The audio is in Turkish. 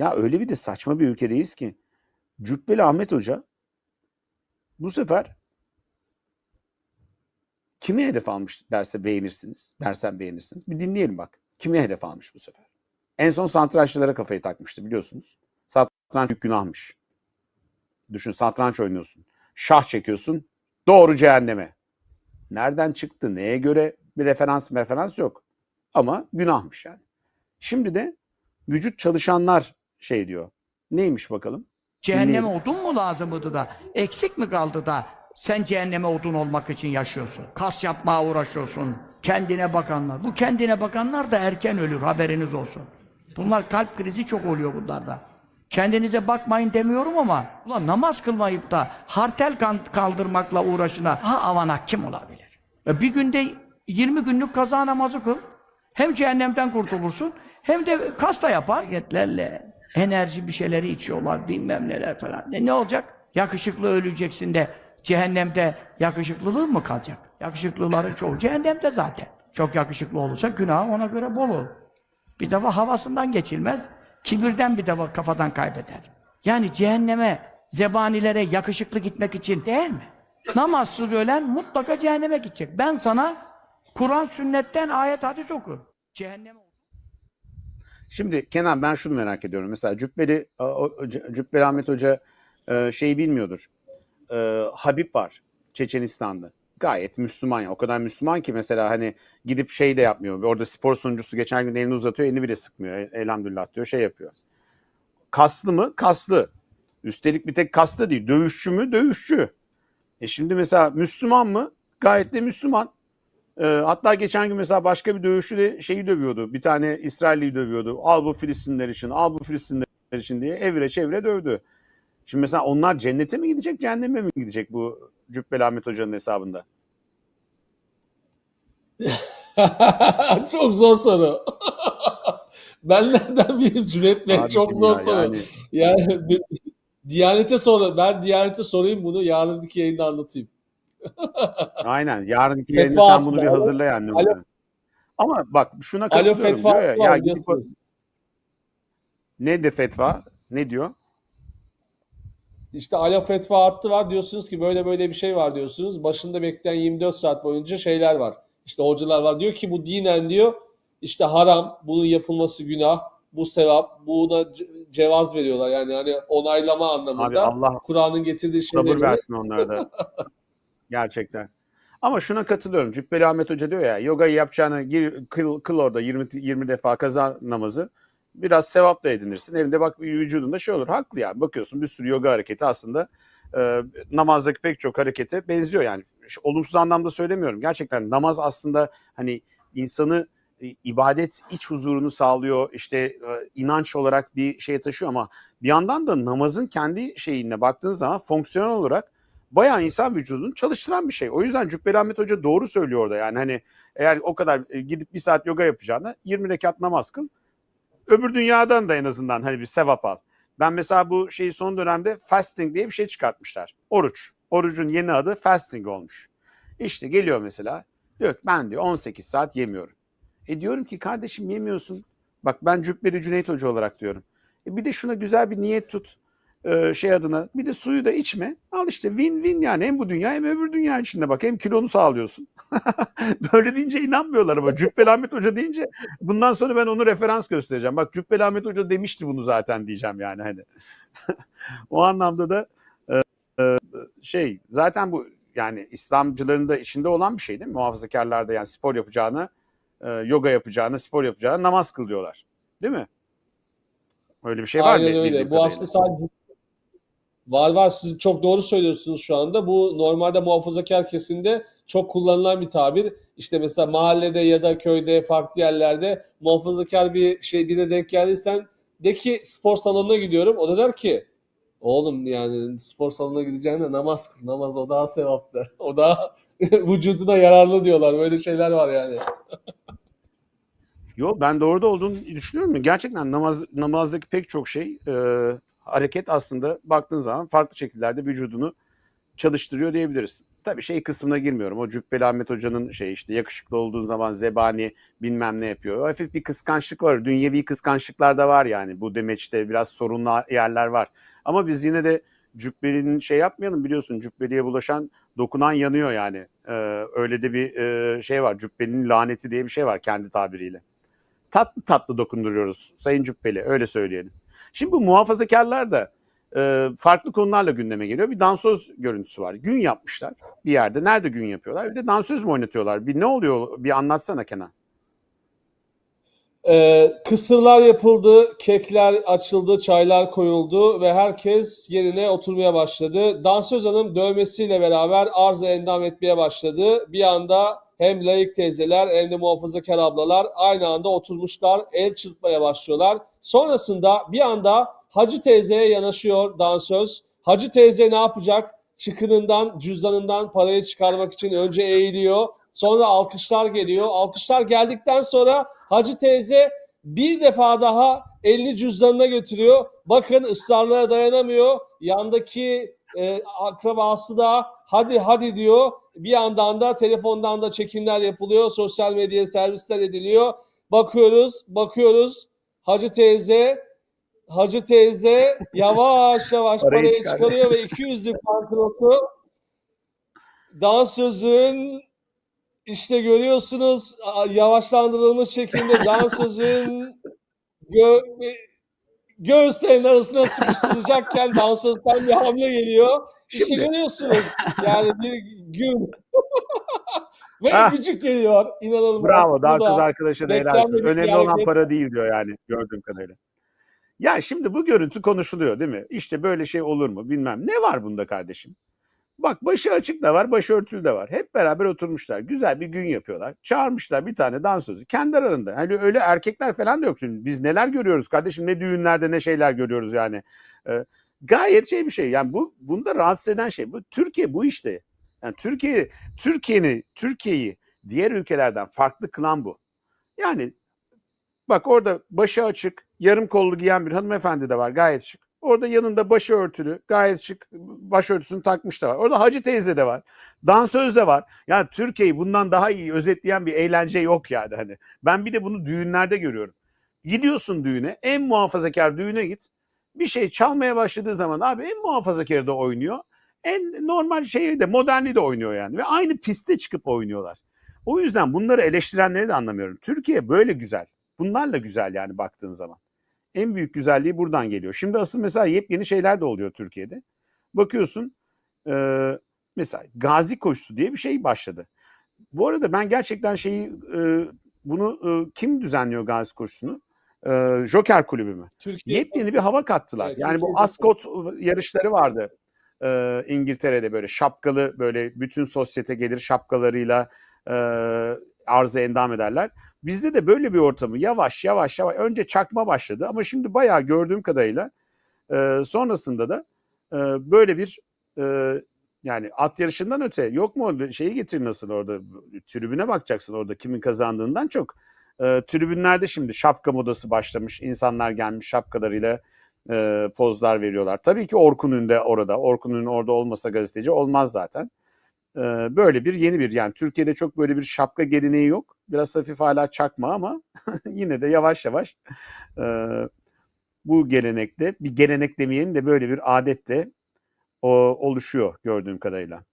Ya öyle bir de saçma bir ülkedeyiz ki Cübbeli Ahmet Hoca bu sefer kimi hedef almış derse beğenirsiniz. Dersen beğenirsiniz. Bir dinleyelim bak. Kimi hedef almış bu sefer? En son satranççılara kafayı takmıştı biliyorsunuz. Satranç büyük günahmış. Düşün satranç oynuyorsun. Şah çekiyorsun. Doğru cehenneme. Nereden çıktı? Neye göre bir referans referans yok. Ama günahmış yani. Şimdi de vücut çalışanlar şey diyor. Neymiş bakalım? Cehenneme Dinleyelim. odun mu lazımdı da eksik mi kaldı da sen cehenneme odun olmak için yaşıyorsun. Kas yapmaya uğraşıyorsun. Kendine bakanlar. Bu kendine bakanlar da erken ölür haberiniz olsun. Bunlar kalp krizi çok oluyor bunlarda. Kendinize bakmayın demiyorum ama ulan namaz kılmayıp da hartel kan- kaldırmakla uğraşına ha avanak kim olabilir? E bir günde 20 günlük kaza namazı kıl. Hem cehennemden kurtulursun hem de kas da yapar. Hareketlerle enerji bir şeyleri içiyorlar bilmem neler falan. Ne, ne olacak? Yakışıklı öleceksin de cehennemde yakışıklılığın mı kalacak? Yakışıklıların çoğu cehennemde zaten. Çok yakışıklı olursa günah ona göre bol olur. Bir defa havasından geçilmez. Kibirden bir defa kafadan kaybeder. Yani cehenneme, zebanilere yakışıklı gitmek için değil mi? Namazsız ölen mutlaka cehenneme gidecek. Ben sana Kur'an sünnetten ayet hadis oku. Cehenneme Şimdi Kenan ben şunu merak ediyorum. Mesela Cübbeli, Cübbeli Ahmet Hoca e, şeyi bilmiyordur. E, Habib var Çeçenistan'da. Gayet Müslüman ya. O kadar Müslüman ki mesela hani gidip şey de yapmıyor. Orada spor sunucusu geçen gün elini uzatıyor. Elini bile sıkmıyor. El- Elhamdülillah diyor. Şey yapıyor. Kaslı mı? Kaslı. Üstelik bir tek kaslı değil. Dövüşçü mü? Dövüşçü. E şimdi mesela Müslüman mı? Gayet de Müslüman. Ee, hatta geçen gün mesela başka bir dövüşçü de şeyi dövüyordu. Bir tane İsrailliyi dövüyordu. Al bu Filistinler için, al bu Filistinler için diye evre çevre dövdü. Şimdi mesela onlar cennete mi gidecek, cehenneme mi gidecek bu Cübbeli Ahmet Hoca'nın hesabında? çok zor soru. ben nereden bileyim Cüneyt Bey? Çok zor ya, soru. yani Yani, Diyanete soru. Ben Diyanete sorayım bunu. Yarınki yayında anlatayım. aynen. Yarınki yayında sen bunu bir hazırla yani. Alo. Ama bak şuna Alo katılıyorum fetva diyor ya. ya gidip, ne de fetva? Ne diyor? İşte alo fetva hattı var. Diyorsunuz ki böyle böyle bir şey var diyorsunuz. Başında bekleyen 24 saat boyunca şeyler var. İşte hocalar var. Diyor ki bu dinen diyor işte haram, bunun yapılması günah, bu sevap, buna ce- cevaz veriyorlar. Yani hani onaylama anlamında. Allah Kur'an'ın getirdiği şeyleri Sabır versin onlara da. Gerçekten. Ama şuna katılıyorum. Cübbeli Ahmet Hoca diyor ya yogayı yapacağını gir, kıl, kıl orada 20, 20 defa kaza namazı. Biraz sevap da edinirsin. Evinde bak vücudunda şey olur. Haklı yani. Bakıyorsun bir sürü yoga hareketi aslında e, namazdaki pek çok harekete benziyor yani. Olumsuz anlamda söylemiyorum. Gerçekten namaz aslında hani insanı e, ibadet iç huzurunu sağlıyor. İşte e, inanç olarak bir şey taşıyor ama bir yandan da namazın kendi şeyine baktığın zaman fonksiyonel olarak bayağı insan vücudunu çalıştıran bir şey. O yüzden Cübbeli Ahmet Hoca doğru söylüyor orada. Yani hani eğer o kadar e, gidip bir saat yoga yapacağına 20 rekat namaz kıl. Öbür dünyadan da en azından hani bir sevap al. Ben mesela bu şeyi son dönemde fasting diye bir şey çıkartmışlar. Oruç. Orucun yeni adı fasting olmuş. İşte geliyor mesela. Diyor ki, ben diyor 18 saat yemiyorum. E diyorum ki kardeşim yemiyorsun. Bak ben Cübbeli Cüneyt Hoca olarak diyorum. E bir de şuna güzel bir niyet tut e, şey adına. Bir de suyu da içme. Al işte win win yani hem bu dünya hem öbür dünya içinde bak hem kilonu sağlıyorsun. Böyle deyince inanmıyorlar ama Cübbeli Ahmet Hoca deyince bundan sonra ben onu referans göstereceğim. Bak Cübbeli Ahmet Hoca demişti bunu zaten diyeceğim yani hani. o anlamda da e, e, şey zaten bu yani İslamcıların da içinde olan bir şey değil mi? Muhafazakarlar da yani spor yapacağına, e, yoga yapacağına, spor yapacağına namaz kıl diyorlar. Değil mi? Öyle bir şey var Aynen bildiğim öyle. Bu aslında sadece var var siz çok doğru söylüyorsunuz şu anda. Bu normalde muhafazakar kesimde çok kullanılan bir tabir. İşte mesela mahallede ya da köyde farklı yerlerde muhafazakar bir şey birine denk geldiysen de ki spor salonuna gidiyorum. O da der ki oğlum yani spor salonuna gideceğine namaz kıl. Namaz o daha sevaplı. O daha vücuduna yararlı diyorlar. Böyle şeyler var yani. Yo ben doğru da olduğunu düşünüyorum. Gerçekten namaz namazdaki pek çok şey e, hareket aslında baktığın zaman farklı şekillerde vücudunu çalıştırıyor diyebiliriz. tabii şey kısmına girmiyorum. O Cübbeli Ahmet Hoca'nın şey işte yakışıklı olduğun zaman zebani bilmem ne yapıyor. O hafif bir kıskançlık var. Dünyevi kıskançlıklar da var yani. Bu demeçte biraz sorunlu yerler var. Ama biz yine de Cübbeli'nin şey yapmayalım biliyorsun. Cübbeli'ye bulaşan dokunan yanıyor yani. Ee, öyle de bir e, şey var. Cübbeli'nin laneti diye bir şey var kendi tabiriyle. Tatlı tatlı dokunduruyoruz Sayın Cübbeli öyle söyleyelim. Şimdi bu muhafazakarlar da e, farklı konularla gündeme geliyor. Bir dansöz görüntüsü var. Gün yapmışlar bir yerde. Nerede gün yapıyorlar? Bir de dansöz mü oynatıyorlar? Bir ne oluyor? Bir anlatsana Kenan. Ee, kısırlar yapıldı, kekler açıldı, çaylar koyuldu ve herkes yerine oturmaya başladı. Dansöz Hanım dövmesiyle beraber arıza endam etmeye başladı. Bir anda hem layık teyzeler hem de muhafazakar ablalar aynı anda oturmuşlar, el çırpmaya başlıyorlar. Sonrasında bir anda Hacı teyzeye yanaşıyor dansöz. Hacı teyze ne yapacak? Çıkınından, cüzdanından parayı çıkarmak için önce eğiliyor. Sonra alkışlar geliyor. Alkışlar geldikten sonra Hacı teyze bir defa daha elini cüzdanına götürüyor. Bakın ısrarlara dayanamıyor. Yandaki e, akrabası da hadi hadi diyor. Bir yandan da telefondan da çekimler yapılıyor. Sosyal medyaya servisler ediliyor. Bakıyoruz, bakıyoruz. Hacı teyze Hacı teyze yavaş yavaş Parayı parayı çıkarıyor ve 200'lük banknotu dansözün işte görüyorsunuz yavaşlandırılmış şekilde dansözün gö göğüslerinin arasına sıkıştıracakken dansözden bir hamle geliyor. Şimdi- görüyorsunuz yani bir gün ve Ah. öpücük geliyor. İnanılmaz. Bravo. Bu Dansöz da arkadaşa da helal Önemli olan hareket. para değil diyor yani gördüğüm kadarıyla. Ya şimdi bu görüntü konuşuluyor değil mi? İşte böyle şey olur mu bilmem. Ne var bunda kardeşim? Bak başı açık da var, başörtülü de var. Hep beraber oturmuşlar. Güzel bir gün yapıyorlar. Çağırmışlar bir tane dansözü. Kendi aralarında. Hani öyle erkekler falan da yok. Şimdi biz neler görüyoruz kardeşim? Ne düğünlerde ne şeyler görüyoruz yani. Ee, gayet şey bir şey. Yani bu bunda rahatsız eden şey. Bu Türkiye bu işte. Yani Türkiye Türkiye'ni Türkiye'yi diğer ülkelerden farklı kılan bu. Yani bak orada başı açık, yarım kollu giyen bir hanımefendi de var gayet şık. Orada yanında başı örtülü, gayet şık başörtüsünü takmış da var. Orada hacı teyze de var. Dansöz de var. Yani Türkiye'yi bundan daha iyi özetleyen bir eğlence yok yani hani. Ben bir de bunu düğünlerde görüyorum. Gidiyorsun düğüne, en muhafazakar düğüne git. Bir şey çalmaya başladığı zaman abi en muhafazakarı da oynuyor. En normal şeyi de moderni de oynuyor yani. Ve aynı pistte çıkıp oynuyorlar. O yüzden bunları eleştirenleri de anlamıyorum. Türkiye böyle güzel. Bunlarla güzel yani baktığın zaman. En büyük güzelliği buradan geliyor. Şimdi asıl mesela yepyeni şeyler de oluyor Türkiye'de. Bakıyorsun e, mesela gazi koşusu diye bir şey başladı. Bu arada ben gerçekten şeyi e, bunu e, kim düzenliyor gazi koşusunu? E, Joker kulübü mü? Türkiye Yepyeni bir hava kattılar. Evet, yani bu Türkiye'de- Ascot yarışları vardı. Ee, İngiltere'de böyle şapkalı böyle bütün sosyete gelir şapkalarıyla e, arıza endam ederler. Bizde de böyle bir ortamı yavaş yavaş yavaş önce çakma başladı ama şimdi bayağı gördüğüm kadarıyla e, sonrasında da e, böyle bir e, yani at yarışından öte yok mu orada şeyi getir nasıl orada tribüne bakacaksın orada kimin kazandığından çok. E, tribünlerde şimdi şapka modası başlamış. İnsanlar gelmiş şapkalarıyla e, pozlar veriyorlar. Tabii ki Orkun Ünde orada. Orkun Ünlü orada olmasa gazeteci olmaz zaten. E, böyle bir yeni bir yani Türkiye'de çok böyle bir şapka geleneği yok. Biraz hafif hala çakma ama yine de yavaş yavaş e, bu gelenekte bir gelenek demeyelim de böyle bir adet de o, oluşuyor gördüğüm kadarıyla.